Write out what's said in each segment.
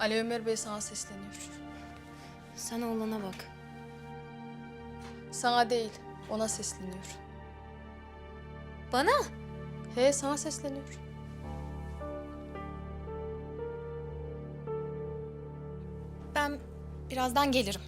Ali Ömer Bey sana sesleniyor. Sen oğlana bak. Sana değil, ona sesleniyor. Bana? He, sana sesleniyor. Ben birazdan gelirim.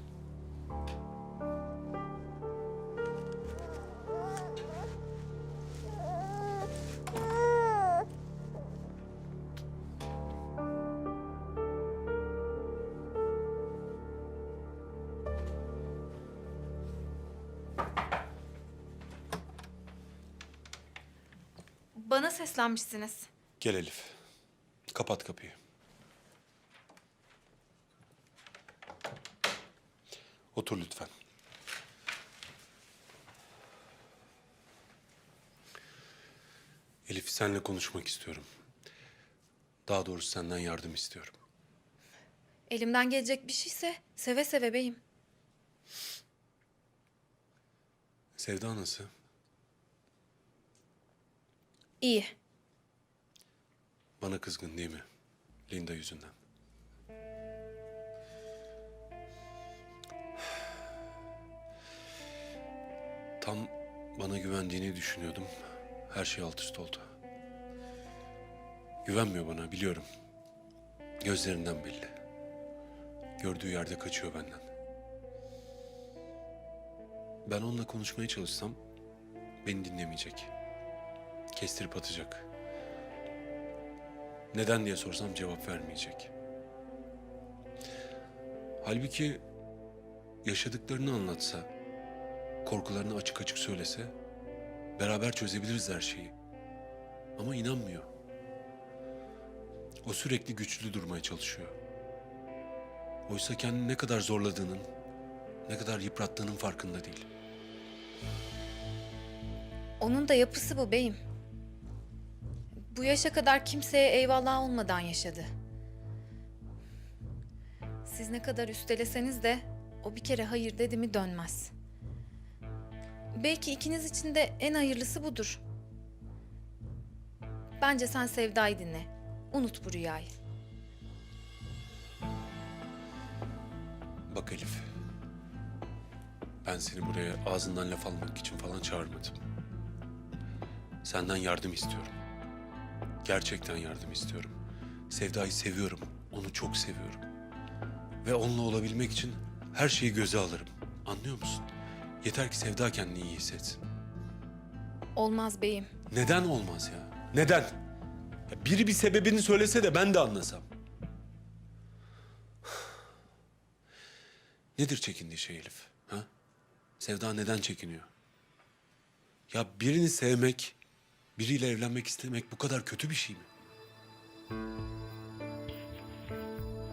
Bana seslenmişsiniz. Gel Elif. Kapat kapıyı. Otur lütfen. Elif seninle konuşmak istiyorum. Daha doğrusu senden yardım istiyorum. Elimden gelecek bir şeyse seve seve beyim. Sevda nasıl? İyi. Bana kızgın değil mi? Linda yüzünden. Tam bana güvendiğini düşünüyordum. Her şey alt üst oldu. Güvenmiyor bana biliyorum. Gözlerinden belli. Gördüğü yerde kaçıyor benden. Ben onunla konuşmaya çalışsam beni dinlemeyecek. Kestirip atacak. Neden diye sorsam cevap vermeyecek. Halbuki yaşadıklarını anlatsa, korkularını açık açık söylese, beraber çözebiliriz her şeyi. Ama inanmıyor. O sürekli güçlü durmaya çalışıyor. Oysa kendini ne kadar zorladığının, ne kadar yıprattığının farkında değil. Onun da yapısı bu beyim. Bu yaşa kadar kimseye eyvallah olmadan yaşadı. Siz ne kadar üsteleseniz de o bir kere hayır dedi mi dönmez. Belki ikiniz için de en hayırlısı budur. Bence sen Sevda'yı dinle. Unut bu rüyayı. Bak Elif. Ben seni buraya ağzından laf almak için falan çağırmadım. Senden yardım istiyorum. Gerçekten yardım istiyorum. Sevda'yı seviyorum. Onu çok seviyorum. Ve onunla olabilmek için her şeyi göze alırım. Anlıyor musun? Yeter ki Sevda kendini iyi hissetsin. Olmaz beyim. Neden olmaz ya? Neden? Ya biri bir sebebini söylese de ben de anlasam. Nedir çekindiği şey Elif? Ha? Sevda neden çekiniyor? Ya birini sevmek, biriyle evlenmek istemek bu kadar kötü bir şey mi?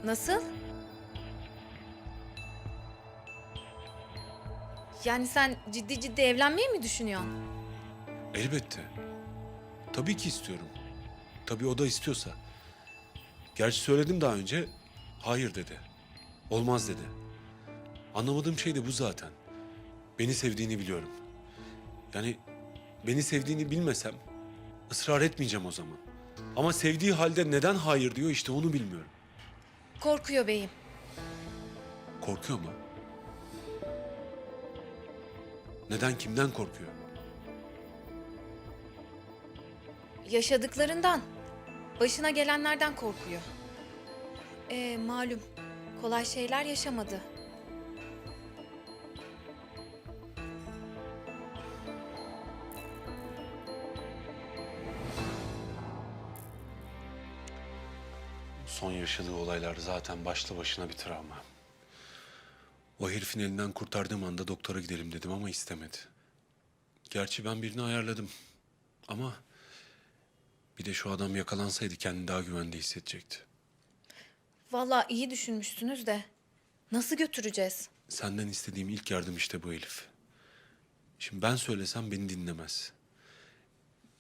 Nasıl? Yani sen ciddi ciddi evlenmeyi mi düşünüyorsun? Elbette. Tabii ki istiyorum. Tabii o da istiyorsa. Gerçi söyledim daha önce, hayır dedi. Olmaz dedi. Anlamadığım şey de bu zaten. Beni sevdiğini biliyorum. Yani beni sevdiğini bilmesem ısrar etmeyeceğim o zaman. Ama sevdiği halde neden hayır diyor işte onu bilmiyorum. Korkuyor beyim. Korkuyor mu? Neden kimden korkuyor? Yaşadıklarından, başına gelenlerden korkuyor. Ee, malum, kolay şeyler yaşamadı. Son yaşadığı olaylar zaten başlı başına bir travma. O herifin elinden kurtardığım anda doktora gidelim dedim ama istemedi. Gerçi ben birini ayarladım. Ama bir de şu adam yakalansaydı kendini daha güvende hissedecekti. Vallahi iyi düşünmüşsünüz de. Nasıl götüreceğiz? Senden istediğim ilk yardım işte bu Elif. Şimdi ben söylesem beni dinlemez.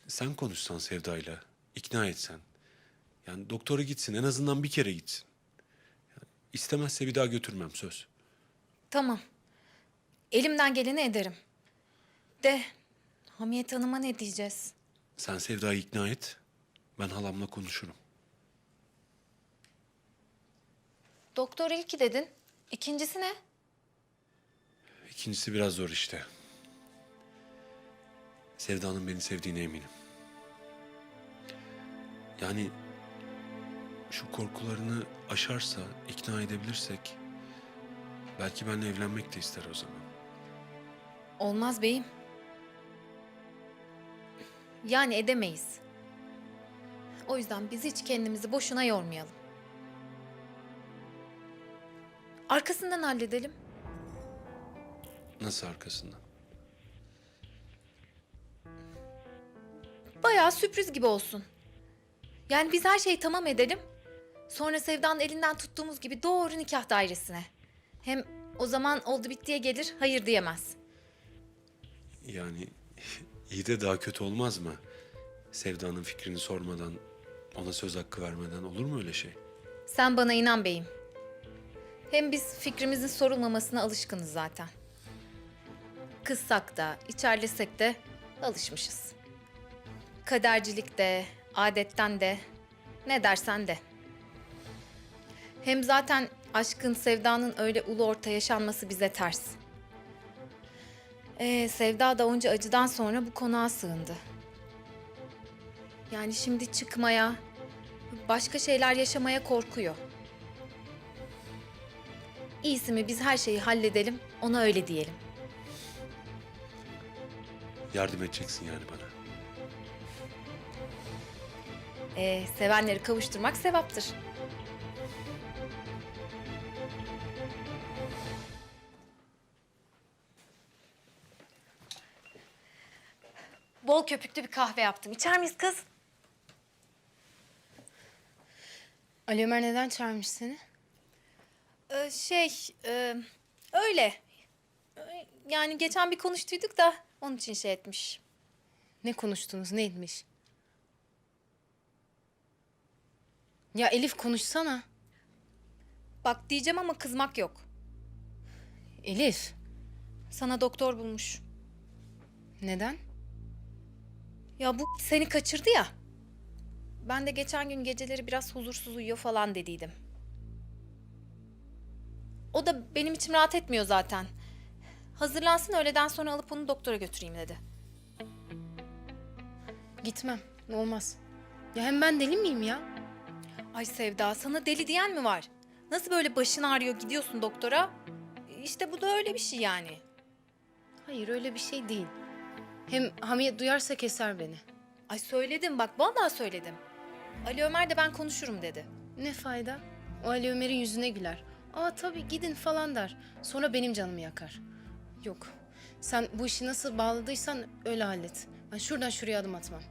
Sen konuşsan Sevda'yla, ikna etsen. Yani doktora gitsin, en azından bir kere gitsin. Yani istemezse bir daha götürmem söz. Tamam. Elimden geleni ederim. De, Hamiyet Hanım'a ne diyeceğiz? Sen Sevda'yı ikna et, ben halamla konuşurum. doktor ilki dedin. İkincisi ne? İkincisi biraz zor işte. Sevda'nın beni sevdiğine eminim. Yani şu korkularını aşarsa, ikna edebilirsek belki benimle evlenmek de ister o zaman. Olmaz beyim. Yani edemeyiz. O yüzden biz hiç kendimizi boşuna yormayalım. Arkasından halledelim. Nasıl arkasından? Bayağı sürpriz gibi olsun. Yani biz her şeyi tamam edelim. Sonra Sevda'nın elinden tuttuğumuz gibi doğru nikah dairesine. Hem o zaman oldu bittiye gelir, hayır diyemez. Yani iyi de daha kötü olmaz mı? Sevda'nın fikrini sormadan, ona söz hakkı vermeden olur mu öyle şey? Sen bana inan beyim. Hem biz fikrimizin sorulmamasına alışkınız zaten. Kızsak da, içerlesek de alışmışız. Kadercilikte, adetten de, ne dersen de. Hem zaten aşkın, sevdanın öyle ulu orta yaşanması bize ters. Ee, Sevda da onca acıdan sonra bu konağa sığındı. Yani şimdi çıkmaya, başka şeyler yaşamaya korkuyor. İyisi mi biz her şeyi halledelim, ona öyle diyelim. Yardım edeceksin yani bana. Ee, sevenleri kavuşturmak sevaptır. Bol köpüklü bir kahve yaptım. İçer miyiz kız? Ali Ömer neden çağırmış seni? Ee, şey, e, öyle. Yani geçen bir konuştuyduk da onun için şey etmiş. Ne konuştunuz, ne etmiş? Ya Elif konuşsana. Bak diyeceğim ama kızmak yok. Elif, Sana doktor bulmuş. neden? Ya bu seni kaçırdı ya. Ben de geçen gün geceleri biraz huzursuz uyuyor falan dediydim. O da benim içim rahat etmiyor zaten. Hazırlansın öğleden sonra alıp onu doktora götüreyim dedi. Gitmem, olmaz. Ya hem ben deli miyim ya? Ay Sevda sana deli diyen mi var? Nasıl böyle başın ağrıyor gidiyorsun doktora? İşte bu da öyle bir şey yani. Hayır öyle bir şey değil. Hem Hamiyet duyarsa keser beni. Ay söyledim bak vallahi söyledim. Ali Ömer de ben konuşurum dedi. Ne fayda? O Ali Ömer'in yüzüne güler. Aa tabii gidin falan der. Sonra benim canımı yakar. Yok. Sen bu işi nasıl bağladıysan öyle hallet. Ben şuradan şuraya adım atmam.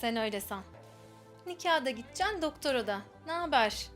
Sen öyle san. Nikaha da gideceksin, doktora da. Ne haber?